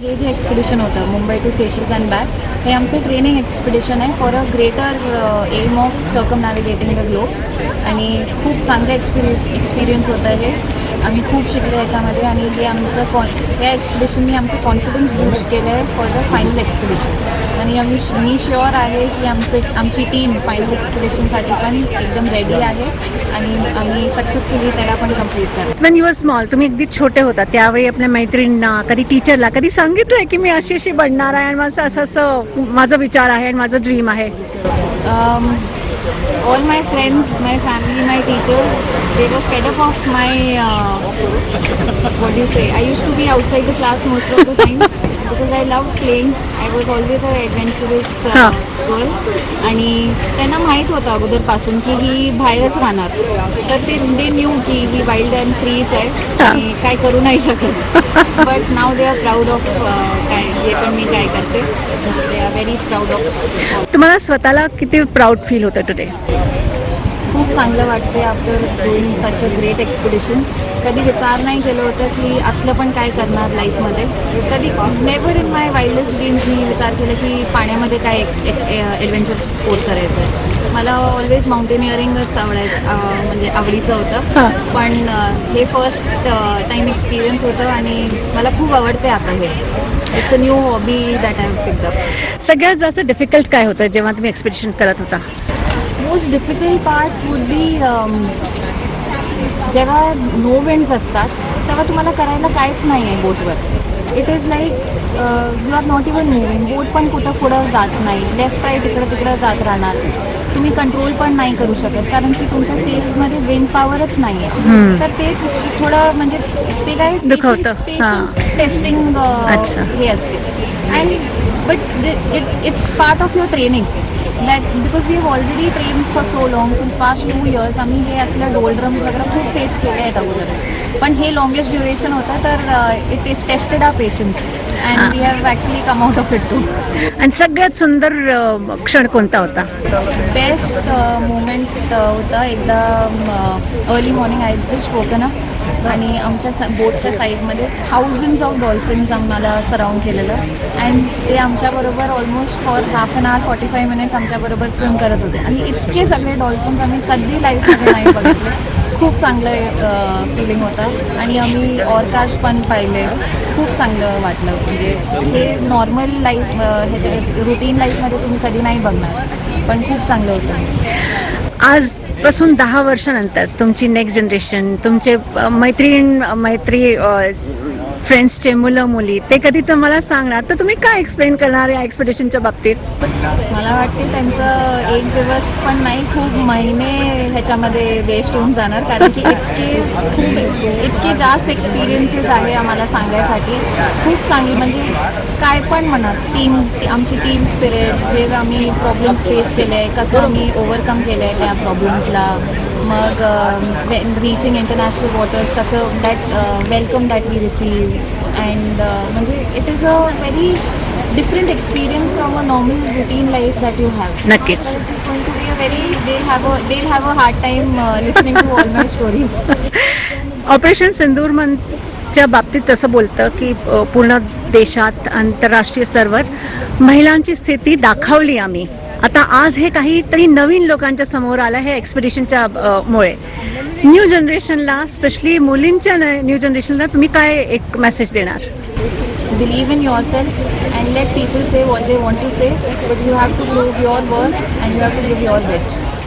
हे जे एक्सपिडिशन होतं Mumbai to Seychelles and back हे आमचं ट्रेनिंग एक्सपिडिशन आहे for a greater aim of circumnavigating the globe आणि खूप चांगलं एक्सपिरियन्स एक्सपिरियन्स होतं हे. आम्ही खूप शिकलो याच्यामध्ये आणि हे आमचं कॉन या एक्सपिडिशननी आमचं कॉन्फिडन्स बूस्ट केलं आहे फॉर द फायनल एक्सपिडिशन आणि आम्ही मी शुअर आहे की आमचं आमची टीम फायनल एक्सपिडिशनसाठी पण एकदम रेडी आहे. आणि आम्ही सक्सेसफुली त्याला पण कंप्लीट करू. वेन यू आर स्मॉल तुम्ही अगदी छोटे होता त्यावेळी आपल्या मैत्रिणींना कधी टीचरला कधी सांगितलंय की मी अशी अशी बनणार आहे आणि माझं असं असं माझा विचार आहे आणि माझं ड्रीम आहे? All my friends, my family, my teachers, they were fed up of my, uh, what do you say, I used to be outside the class most of the time. Because I loved playing. I was always an adventurous uh, हा. girl. आणि त्यांना माहीत होतं अगोदरपासून की ही बाहेरच राहणार. तर ते दे न्यू की ही वाईल्ड अँड फ्रीच आहे. काय करू नाही शकत. But now they are proud of काय जे पण मी काय करते they are very proud of तुम्हाला स्वतःला किती प्राऊड फील होतं टुडे खूप चांगलं वाटते after doing such a great expedition कधी विचार नाही केलं होतं की असलं पण काय करणार लाईफमध्ये कधी never in my wildest dreams मी विचार केला की पाण्यामध्ये काय ॲडव्हेंचर स्पोर्ट करायचं आहे मला ऑलवेज माउंटेनिअरिंगच आवडायचं म्हणजे आवडीचं. होतं. पण हे फर्स्ट टाईम एक्सपिरियन्स होतं आणि मला खूप आवडते आता हे. It's a new hobby that I pick up सगळ्यात जास्त डिफिकल्ट काय होतं जेव्हा तुम्ही एक्सपिडिशन करत होता? Most difficult part would be जेव्हा नो विंड्स असतात तेव्हा तुम्हाला करायला काहीच नाही आहे बोटवर it is like you are not even moving boat पण कुठं पुढं जात नाही. लेफ्ट राईट इकडं तिकडं जात राहणार. तुम्ही कंट्रोल पण नाही करू शकत कारण की तुमच्या सेल्समध्ये विंड पॉवरच नाही आहे. तर ते थोडं म्हणजे ते काय दुखवतं. टेस्टिंग. हे. असते. And but it it's part of your training that because we have already train for so long since past two years आम्ही हे असलं डोलड्रम्स वगैरे खूप फेस केले आहेत अगोदर पण हे लॉंगेस्ट ड्युरेशन होतं तर it is tested our patience and we have actually come out of it too आणि सगळ्यात सुंदर अ, क्षण कोणता होता? बेस्ट मुमेंट होतं एकदा early morning I just woken up आणि आमच्या बोटच्या साईडमध्ये थाउजंड्स ऑफ डॉल्फिन्स आम्हाला सराऊंड केलेलं. अँड ते आमच्याबरोबर almost for half an hour forty five minutes आमच्याबरोबर स्विम करत होते. आणि इतके सगळे डॉल्फिन्स आम्ही कधी लाईफमध्ये नाही बघितले. खूप चांगलं फिलिंग होतं. आणि आम्ही ऑर्काज पण पाहिले. खूप चांगलं वाटलं. म्हणजे हे नॉर्मल लाईफ ह्याच्या रुटीन लाईफमध्ये तुम्ही कधी नाही बघणार. पण खूप चांगलं होतं. आज पासून दहा वर्षानंतर तुमची नेक्स्ट जनरेशन तुमचे मैत्रीण मैत्री फ्रेंड्सचे मुलं मुली ते कधी तुम्हाला सांगणार? तर तुम्ही काय एक्सप्लेन करणार या एक्सपेक्टेशनच्या बाबतीत? मला वाटते त्यांचं एक दिवस पण नाही खूप महिने ह्याच्यामध्ये वेस्ट होऊन जाणार. कारण की इतके खूप इतके जास्त एक्सपिरियन्सेस आहे आम्हाला सांगायसाठी. खूप चांगली म्हणजे काय पण म्हणा टीम आमची टीम स्पिरिट जे आम्ही प्रॉब्लेम्स फेस केले आहे कसं आम्ही ओव्हरकम केलं आहे त्या प्रॉब्लेम्सला मग रिचिंग इंटरनॅशनल वॉटर्स कसं that welcome that we receive and म्हणजे it is a very different experience from a normal routine life that you have नक्कीच. Very have a hard time listening to stories operation Sindoor मनच्या बाबतीत तसं बोलतं की पूर्ण देशात आंतरराष्ट्रीय स्तरावर महिलांची स्थिती दाखवली आम्ही. आता आज हे काहीतरी नवीन लोकांच्या समोर आलं हे एक्सपिटिशनच्या मुळे. न्यू जनरेशनला स्पेशली मुलींच्या न्यू जनरेशनला तुम्ही काय एक मेसेज देणार? Believe in yourself and let people say what they want to say but you have to give your work and you have to give your best